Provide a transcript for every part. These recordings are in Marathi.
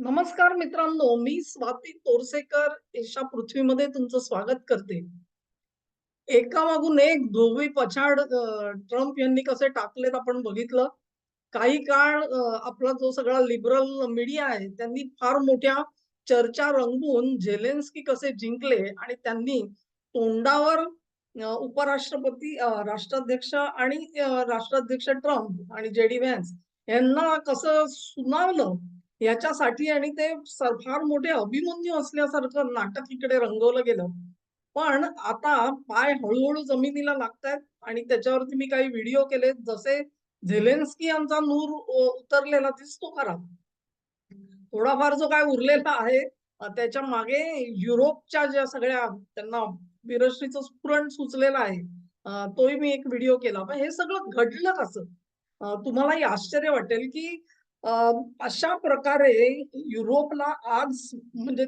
नमस्कार मित्रांनो मी स्वाती तोरसेकर. एशा पृथ्वीमध्ये तुमचं स्वागत करते. एका मागून एक धोबी पछाड ट्रम्प यांनी कसे टाकलेत आपण बघितलं. काही काळ आपला जो सगळा लिबरल मीडिया आहे त्यांनी फार मोठ्या चर्चा रंगवून झेलेन्स्की कसे जिंकले आणि त्यांनी तोंडावर उपराष्ट्रपती राष्ट्राध्यक्ष आणि राष्ट्राध्यक्ष ट्रम्प आणि जे डी व्हॅन्स यांना कसं सुनावलं याच्यासाठी आणि ते फार मोठे अभिमन्यू असल्यासारखं नाटक इकडे रंगवलं गेलं. पण आता पाय हळूहळू जमिनीला लागतायत आणि त्याच्यावरती मी काही व्हिडिओ केले जसे झेलेन्स्की यांचा नूर उतरलेला दिसतो खरा. थोडाफार जो काय उरलेला आहे त्याच्यामागे युरोपच्या ज्या सगळ्या त्यांना विरश्रीचं स्फुरण सुचलेलं आहे तोही मी एक व्हिडिओ केला. पण हे सगळं घडलं कसं? तुम्हालाही आश्चर्य वाटेल की अशा प्रकारे युरोपला आज म्हणजे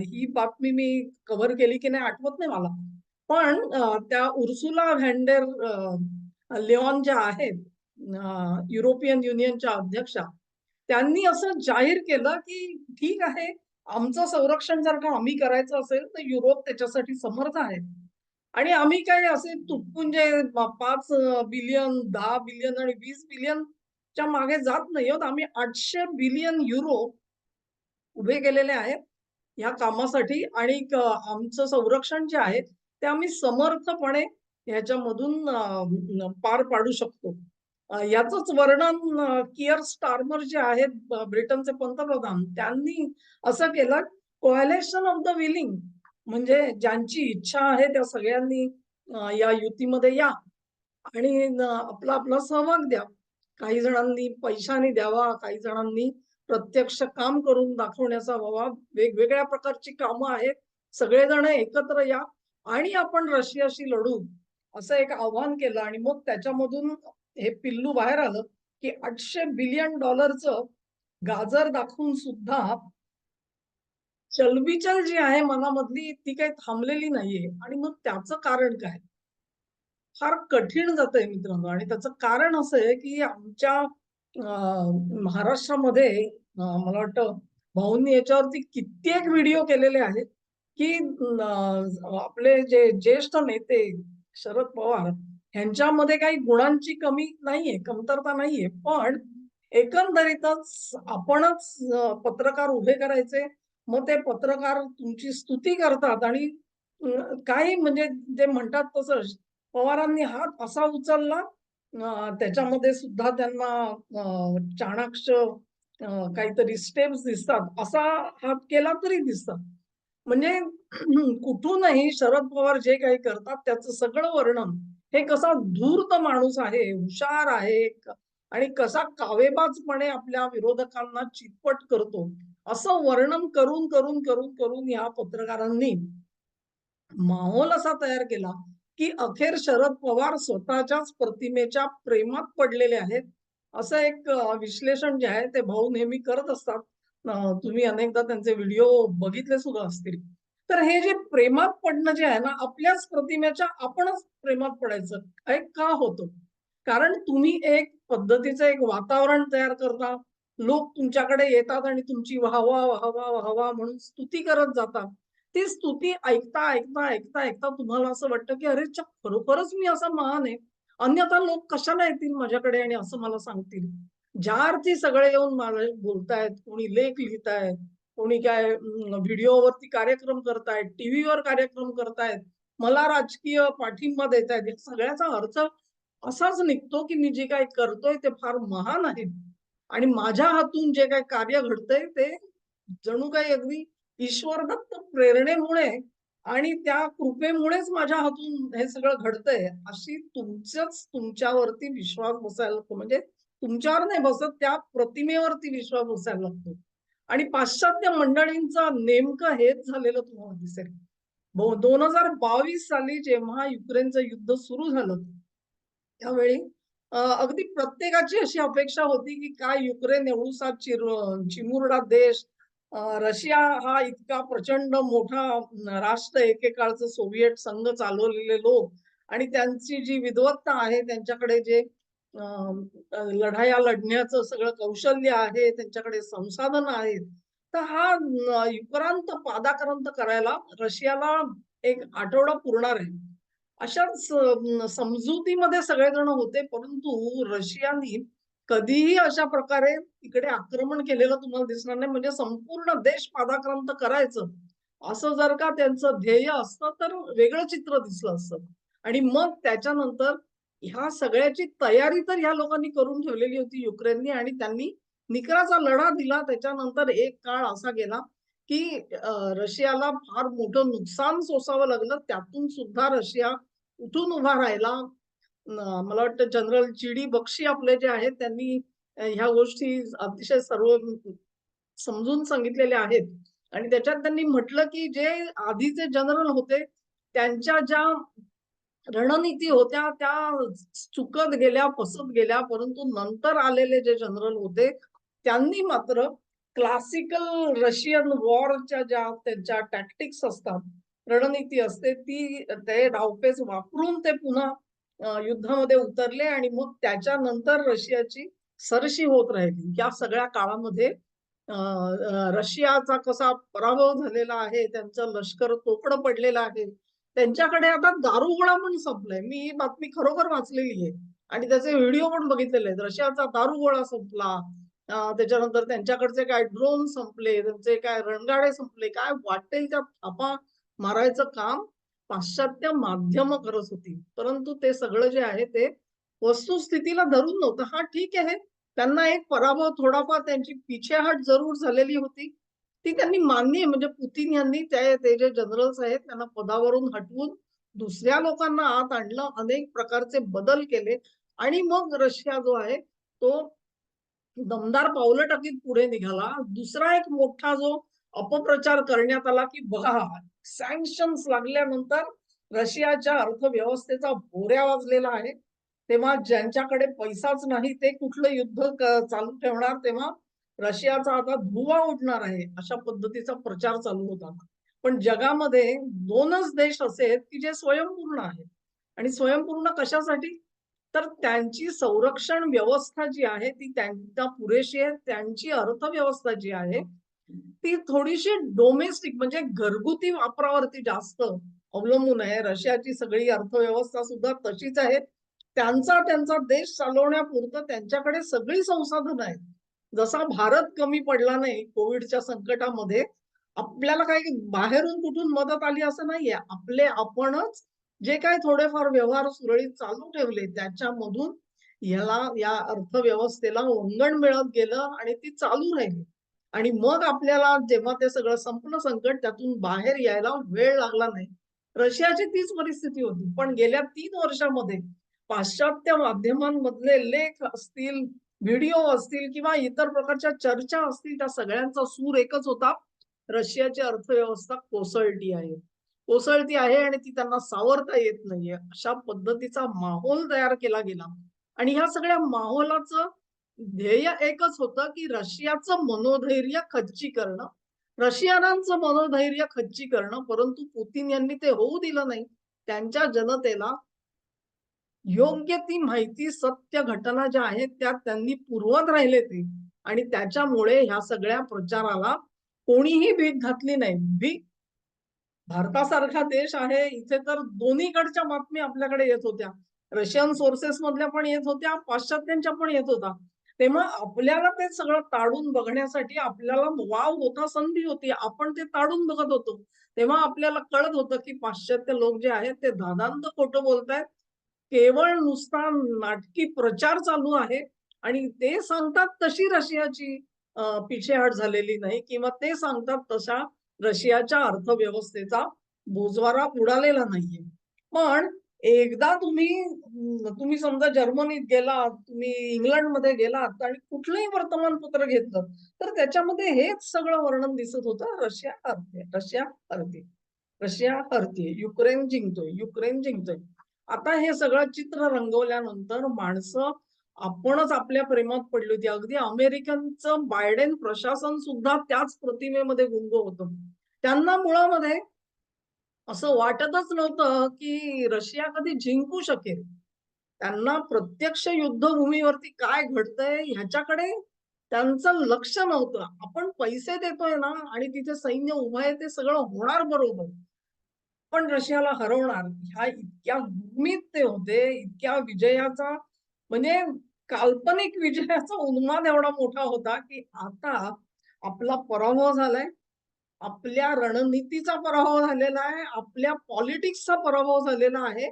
ही बातमी मी कव्हर केली की नाही आठवत नाही मला. पण त्या उर्सुला व्हॅन्डेर लिओन ज्या आहेत युरोपियन युनियनच्या अध्यक्षा त्यांनी असं जाहीर केलं की ठीक आहे आमचं संरक्षण जर का आम्ही करायचं असेल तर युरोप त्याच्यासाठी समर्थ आहे. आणि आम्ही काय असे तुटपुंजे पाच बिलियन दहा बिलियन आणि वीस बिलियन च्या मागे जात नाही आहोत आम्ही आठशे बिलियन युरो उभे केलेले आहेत ह्या कामासाठी. आणि आमचं संरक्षण जे आहे ते आम्ही समर्थपणे ह्याच्यामधून पार पाडू शकतो. याच वर्णन किअर स्टार्मर जे आहेत ब्रिटनचे पंतप्रधान त्यांनी असं केलं कोॲलेशन ऑफ द विलिंग म्हणजे ज्यांची इच्छा आहे त्या सगळ्यांनी या युतीमध्ये या. आणि आपला आपला सहभाग द्या. काही जणांनी पैशाने द्यावा काही जणांनी प्रत्यक्ष काम करून दाखवण्याचा व्हावा वेगवेगळ्या प्रकारची कामं आहेत. सगळेजण एकत्र या आणि आपण रशियाशी लढू असं एक आव्हान केलं आणि मग त्याच्यामधून हे पिल्लू बाहेर आलं की आठशे बिलियन डॉलरचं गाजर दाखवून सुद्धा चलबिचल जी आहे मनामधली ती काही थांबलेली नाहीये. आणि मग त्याचं कारण काय? फार कठीण जातंय मित्रांनो. आणि त्याचं कारण असं आहे की आमच्या महाराष्ट्रामध्ये मला वाटतं भाऊंनी याच्यावरती कित्येक व्हिडिओ केलेले आहेत की आपले जे ज्येष्ठ नेते शरद पवार ह्यांच्यामध्ये काही गुणांची कमी नाहीये कमतरता नाहीये. पण एकंदरीतच आपणच पत्रकार उभे करायचे. मग ते पत्रकार तुमची स्तुती करतात आणि काही म्हणजे जे म्हणतात तसं पवारांनी हात असा उचलला त्याच्यामध्ये सुद्धा त्यांना चाणाक्ष काहीतरी स्टेप्स दिसतात. असा हात केला तरी दिसतात. म्हणजे कुठूनही शरद पवार जे काही करतात त्याचं सगळं वर्णन हे कसा धूर्त माणूस आहे हुशार आहे आणि कसा कावेबाजपणे आपल्या विरोधकांना चितपट करतो असं वर्णन करून करून करून करून या पत्रकारांनी माहोल असा तयार केला की अखेर शरद पवार स्वतःच्याच प्रतिमेच्या प्रेमात पडलेले आहेत. असं एक विश्लेषण जे आहे ते भाऊ नेहमी करत असतात. तुम्ही अनेकदा त्यांचे व्हिडिओ बघितले सुद्धा असतील. तर हे जे प्रेमात पडणं जे आहे ना आपल्याच प्रतिमेच्या आपणच प्रेमात पडायचं हे का होतं? कारण तुम्ही एक पद्धतीचं एक वातावरण तयार करता. लोक तुमच्याकडे येतात आणि तुमची वाहवा वाहवा वाहवा म्हणून स्तुती करत जातात. ती स्तुती ऐकता ऐकता ऐकता ऐकता तुम्हाला असं वाटतं की अरे च्या खरोखरच मी असा महान आहे. अन्यथा लोक कशाला येतील माझ्याकडे आणि असं मला सांगतील? ज्या अर्थी सगळे येऊन मला बोलतायत कोणी लेख लिहितायत कोणी काय व्हिडिओवरती कार्यक्रम करतायत टीव्हीवर कार्यक्रम करतायत मला राजकीय पाठिंबा देत आहेत या सगळ्याचा अर्थ असाच निघतो की मी जे काय करतोय ते फार महान आहे. आणि माझ्या हातून जे काय कार्य घडतंय ते जणू काही अगदी ईश्वरदत्त प्रेरणेमुळे आणि त्या कृपेमुळेच माझ्या हातून हे सगळं घडतंय अशी तुमच्याच तुमच्यावरती विश्वास बसायला लागतो. म्हणजे तुमच्यावर नाही बसत त्या प्रतिमेवरती विश्वास बसायला लागतो. आणि पाश्चात्य मंडळींचा नेमकं हेच झालेलं तुम्हाला दिसेल. दोन हजार बावीस साली जेव्हा युक्रेनचं युद्ध सुरू झालं त्यावेळी अगदी प्रत्येकाची अशी अपेक्षा होती की काय युक्रेन एवढूसा चिर चिमुरडा देश रशिया हा इतका प्रचंड मोठा राष्ट्र एकेकाळचं सोव्हिएट संघ चालवलेले लोक आणि त्यांची जी विद्वत्ता आहे त्यांच्याकडे जे लढाया लढण्याचं सगळं कौशल्य आहे त्यांच्याकडे संसाधन आहेत तर हा युक्रांत पादाक्रांत करायला रशियाला एक आठवडा पुरणार आहे. अशाच समजुतीमध्ये सगळेजण होते, परंतु रशियानी कधीही अशा प्रकारे इकडे आक्रमण केलेलं तुम्हाला दिसणार नाही. म्हणजे संपूर्ण देश पादाक्रांत करायचं, असं जर का त्यांचं ध्येय असतं, तर वेगळं चित्र दिसलं असतं. आणि मग त्याच्यानंतर ह्या सगळ्याची तयारी तर ह्या लोकांनी करून ठेवलेली होती युक्रेननी आणि त्यांनी निकराचा लढा दिला. त्याच्यानंतर एक काळ असा गेला, की रशियाला फार मोठं नुकसान सोसावं लागलं. त्यातून सुद्धा रशिया उठून उभा राहिला. मला वाटतं जनरल जी.डी. बक्षी आपले जे आहेत त्यांनी ह्या गोष्टी अतिशय सर्व समजून सांगितलेल्या आहेत. आणि त्याच्यात त्यांनी म्हटलं, की जे आधीचे जनरल होते, त्यांच्या ज्या रणनीती होत्या त्या चुकत गेल्या, फसत गेल्या. परंतु नंतर आलेले जे जनरल होते, त्यांनी मात्र क्लासिकल रशियन वॉरच्या ज्या त्यांच्या टॅक्टिक्स असतात, रणनीती असते ती ते डावपेच वापरून ते पुन्हा युद्धामध्ये उतरले आणि मग त्याच्यानंतर रशियाची सरशी होत राहिली. या सगळ्या काळामध्ये रशियाचा कसा पराभव झालेला आहे, त्यांचं लष्कर तोकडं पडलेलं आहे. त्यांच्याकडे आता दारुगोळा पण संपलाय. मी ही बातमी खरोखर वाचलेली आहे आणि त्याचे व्हिडिओ पण बघितलेले आहेत. रशियाचा दारुगोळा संपला. त्याच्यानंतर त्यांच्याकडचे काय ड्रोन संपले, त्यांचे काय रणगाडे संपले. काय वाटेल त्या थापा मारायचं काम पाश्चात्य माध्यम करत होती. परंतु ते सगळं जे आहे ते वस्तुस्थितीला धरून नव्हतं. हा ठीक आहे. त्यांना एक पराभव थोडाफार त्यांची पिछेहाट जरूर झालेली होती. ती त्यांनी मान्य म्हणजे पुतिन यांनी ते ते जे जनरल्स आहेत त्यांना पदावरून हटवून दुसऱ्या लोकांना आत आणलं. अनेक प्रकारचे बदल केले आणि मग रशिया जो आहे तो दमदार पावलं टाकीत पुढे निघाला. दुसरा एक मोठा जो अपप्रचार करण्यात आला, की बघा सँक्शन्स लागल्यानंतर रशियाच्या अर्थव्यवस्थेचा भोऱ्या वाजलेला आहे. तेव्हा ज्यांच्याकडे पैसाच नाही ते कुठलं युद्ध चालू ठेवणार, तेव्हा रशियाचा आता धुवा उठणार आहे. अशा पद्धतीचा प्रचार चालू होता. पण जगामध्ये दोनच देश असे आहेत, की जे स्वयंपूर्ण आहेत. आणि स्वयंपूर्ण कशासाठी? तर त्यांची संरक्षण व्यवस्था जी आहे ती त्यांना पुरेशी आहे. त्यांची अर्थव्यवस्था जी आहे, ती थोडीशी डोमेस्टिक म्हणजे घरगुती वापरावरती जास्त अवलंबून आहे. रशियाची सगळी अर्थव्यवस्था सुद्धा तशीच आहे. त्यांचा त्यांचा देश चालवण्यापुरतं त्यांच्याकडे सगळी संसाधनं आहेत. जसा भारत कमी पडला नाही कोविडच्या संकटामध्ये, आपल्याला काही बाहेरून कुठून मदत आली असं नाहीये. आपले आपणच जे काही थोडेफार व्यवहार सुरळीत चालू ठेवले, त्याच्यामधून याला या अर्थव्यवस्थेला वंगण मिळत गेलं आणि ती चालू राहिली. आणि मग आपल्याला जेव्हा ते सगळं संपलं संकट, त्यातून बाहेर यायला वेळ लागला नाही. रशियाची तीच परिस्थिती होती. पण गेल्या तीन वर्षामध्ये पाश्चात्य माध्यमांमधले लेख असतील, व्हिडिओ असतील किंवा इतर प्रकारच्या चर्चा असतील, त्या सगळ्यांचा सूर एकच होता. रशियाची अर्थव्यवस्था कोसळती आहे. कोसळती आहे आणि ती त्यांना सावरता येत नाहीये. अशा पद्धतीचा माहोल तयार केला गेला. आणि ह्या सगळ्या माहोलाचं ध्येय एकच होतं, की रशियाचं मनोधैर्य खच्ची करणं. रशियनांचं मनोधैर्य खच्ची करणं. परंतु पुतिन यांनी ते होऊ दिलं नाही. त्यांच्या जनतेला योग्य ती माहिती, सत्य घटना ज्या आहेत त्या त्यांनी पुरवत राहिले ते. आणि त्याच्यामुळे ह्या सगळ्या प्रचाराला कोणीही भीक घातली नाही. भीक भारतासारखा देश आहे, इथे तर दोन्हीकडच्या बातम्या आपल्याकडे येत होत्या. रशियन सोर्सेस मधल्या पण येत होत्या, पाश्चात्यांच्या पण येत होता. तेव्हा आपल्याला ते सगळं ताडून बघण्यासाठी आपल्याला वाव होता, संधी होती. आपण ते ताडून बघत होतो. तेव्हा आपल्याला कळत होतं, की पाश्चात्य लोक जे आहेत ते धादांत खोटं बोलतायत. केवळ नुसता नाटकी प्रचार चालू आहे आणि ते सांगतात तशी रशियाची पिछेहाट झालेली नाही किंवा ते सांगतात तशा रशियाच्या अर्थव्यवस्थेचा बोजवारा उडालेला नाहीये. पण एकदा तुम्ही तुम्ही समजा जर्मनीत गेलात, तुम्ही इंग्लंडमध्ये गेलात आणि कुठलंही वर्तमानपत्र घेतलं, तर त्याच्यामध्ये हेच सगळं वर्णन दिसत होतं. रशिया हरते, रशिया हरते, रशिया हरते, युक्रेन जिंकतोय, युक्रेन जिंकतोय. आता हे सगळं चित्र रंगवल्यानंतर माणसं आपणच आपल्या प्रेमात पडली होती. अगदी अमेरिकनचं बायडेन प्रशासन सुद्धा त्याच प्रतिमेमध्ये गुंग होतं. त्यांना मुळामध्ये असं वाटतच नव्हतं, की रशिया कधी जिंकू शकेल. त्यांना प्रत्यक्ष युद्धभूमीवरती काय घडतंय ह्याच्याकडे त्यांचं लक्ष नव्हतं. आपण पैसे देतोय ना आणि तिथे सैन्य उभं आहे ते सगळं होणार बरोबर. पण रशियाला हरवणार. ह्या इतक्या भूमीत ते होते इतक्या विजयाचा म्हणजे काल्पनिक विजयाचा उन्माद एवढा मोठा होता की आता आपला पराभव झालाय. आपल्या रणनीतीचा पराभव झालेला आहे आपल्या पॉलिटिक्सचा पराभव झालेला आहे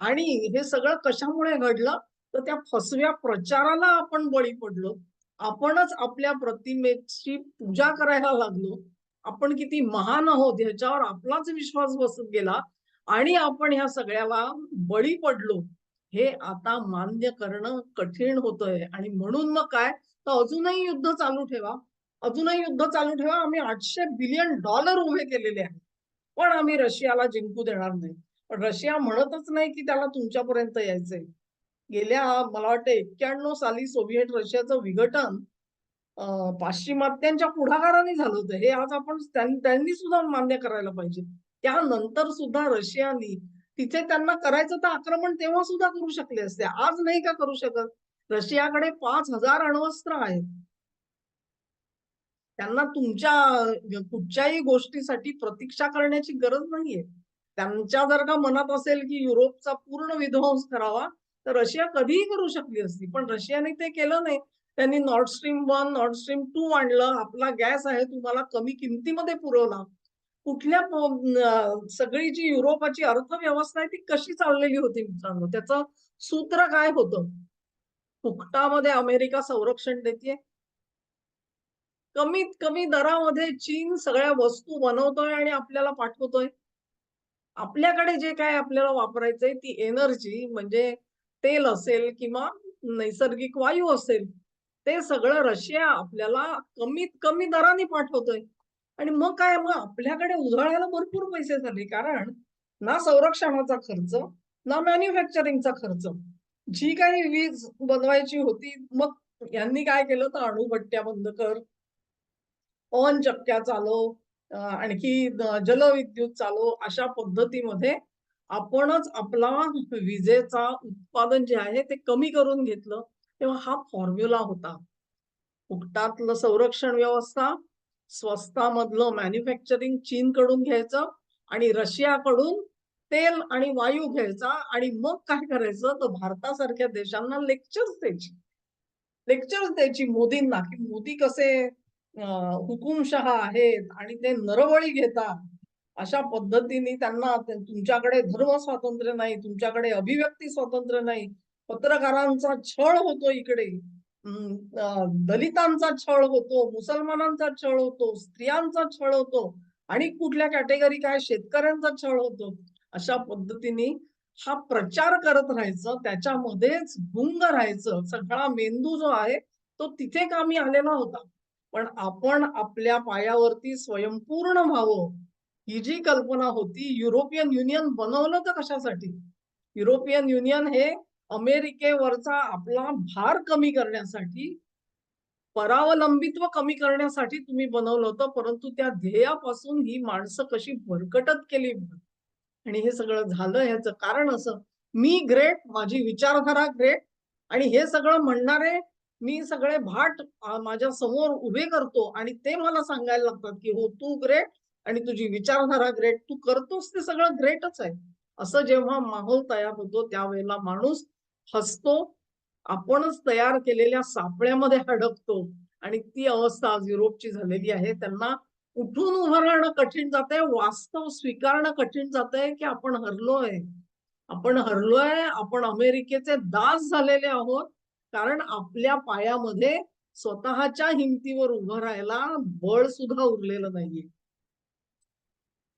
आणि हे सगळं कशामुळे घडलं? तर त्या फसव्या प्रचाराला आपण बळी पडलो. आपणच आपल्या प्रतिमेची पूजा करायला लागलो. आपण किती महान आहोत ह्याच्यावर आपलाच विश्वास बसत गेला आणि आपण ह्या सगळ्याला बळी पडलो. हे आता मान्य करणं कठीण होतंय आणि म्हणून मग काय? तर अजूनही युद्ध चालू ठेवा. अजूनही युद्ध चालू ठेवा. आम्ही आठशे बिलियन डॉलर उभे केलेले आहेत. पण आम्ही रशियाला जिंकू देणार नाही. पण रशिया म्हणतच नाही की त्याला तुमच्यापर्यंत यायचंय. गेल्या मला वाटतं एक्क्याण्णव साली सोव्हिएट रशियाचं विघटन पाश्चिमात्यांच्या पुढाकाराने झालं होतं. हे आज आपण त्यांनी सुद्धा मान्य करायला पाहिजे. त्यानंतर सुद्धा रशियानी तिथे त्यांना करायचं तर आक्रमण तेव्हा सुद्धा करू शकले असते. आज नाही का करू शकत? रशियाकडे पाच हजार अण्वस्त्र आहेत. त्यांना तुमच्या कुठच्याही गोष्टीसाठी प्रतीक्षा करण्याची गरज नाहीये. त्यांच्या जर का मनात असेल की युरोपचा पूर्ण विध्वंस करावा तर रशिया कधीही करू शकली असती. पण रशियाने ते केलं नाही. त्यांनी North Stream one North Stream two आणलं. आपला गॅस आहे तुम्हाला कमी किमतीमध्ये पुरवला कुठल्या सगळी जी युरोपाची अर्थव्यवस्था आहे ती कशी चाललेली होती मित्रांनो? त्याचं सूत्र काय होतं? फुकटामध्ये अमेरिका संरक्षण देते कमीत कमी दरामध्ये चीन सगळ्या वस्तू बनवतोय आणि आपल्याला पाठवतोय. आपल्याकडे जे काय आपल्याला वापरायचंय ती एनर्जी म्हणजे तेल असेल किंवा नैसर्गिक वायू असेल ते सगळं रशिया आपल्याला कमीत कमी दराने पाठवतोय. आणि मग काय मग आपल्याकडे उधळायला भरपूर पैसे झाले कारण ना संरक्षणाचा खर्च ना मॅन्युफॅक्चरिंगचा खर्च. जी काही वीज बनवायची होती मग यांनी काय केलं? तर अणुभट्ट्या बंद कर ऑन चक्क्या चालो आणखी जलविद्युत चालो अशा पद्धतीमध्ये आपणच आपला विजेचा उत्पादन जे आहे ते कमी करून घेतलं. तेव्हा हा फॉर्म्युला होता. फुकटातलं संरक्षण व्यवस्था स्वस्तामधलं मॅन्युफॅक्चरिंग चीन कडून घ्यायचं आणि रशियाकडून तेल आणि वायू घ्यायचा आणि मग काय करायचं? तर भारतासारख्या देशांना लेक्चर्स द्यायची. लेक्चर्स द्यायची मोदींना की मोदी कसे हुकुमशहा आहेत आणि ते नरबळी घेतात. अशा पद्धतीने त्यांना तुमच्याकडे धर्म स्वातंत्र्य नाही तुमच्याकडे अभिव्यक्ती स्वातंत्र्य नाही. पत्रकारांचा छळ होतो इकडे. दलितांचा छळ होतो मुसलमानांचा छळ होतो स्त्रियांचा छळ होतो आणि कुठल्या कॅटेगरी काय शेतकऱ्यांचा छळ होतो. अशा पद्धतीने हा प्रचार करत राहायचं त्याच्यामध्येच गुंग राहायचं. सगळा मेंदू जो आहे तो तिथे कामी आलेला होता. पण आपण आपल्या पायावरती स्वयंपूर्ण व्हावं ही जी कल्पना होती युरोपियन युनियन बनवलं तर कशासाठी? युरोपियन युनियन हे अमेरिकेवरचा आपला भार कमी करण्यासाठी परावलंबित्व कमी करण्यासाठी तुम्ही बनवलं होतं परंतु त्या ध्येयापासून ही माणसं कशी भरकटत केली? आणि हे सगळं झालं ह्याचं कारण असं. मी ग्रेट माझी विचारधारा ग्रेट आणि हे सगळं म्हणणारे मी सगळे भाट माझ्यासमोर उभे करतो आणि ते मला सांगायला लागतात की हो तू ग्रेट आणि तुझी विचारधारा ग्रेट तू करतोस ते सगळं ग्रेटच आहे. असं जेव्हा माहोल तयार होतो त्यावेळेला माणूस हसतो आपणच तयार केलेल्या सापळ्यामध्ये अडकतो आणि ती अवस्था आज युरोपची झालेली आहे. त्यांना उठून उभं राहणं कठीण जात आहे वास्तव स्वीकारणं कठीण जात आहे की आपण हरलोय. आपण हरलोय आपण अमेरिकेचे दास झालेले आहोत कारण आपल्या पायामध्ये स्वतःच्या हिमतीवर उभं राहायला बळ सुद्धा उरलेलं नाहीये.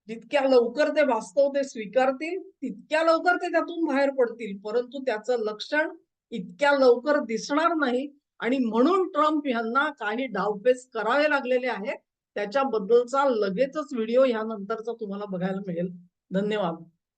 जितक्या लवकर ते वास्तव ते स्वीकारतील तितक्या लवकर ते त्यातून बाहेर पडतील. परंतु त्याचं लक्षण इतक्या लवकर दिसणार नाही आणि म्हणून ट्रम्प यांना काही डावपेच करावे लागलेले आहेत त्याच्याबद्दलचा लगेचच व्हिडिओ ह्यानंतरचा तुम्हाला बघायला मिळेल. धन्यवाद.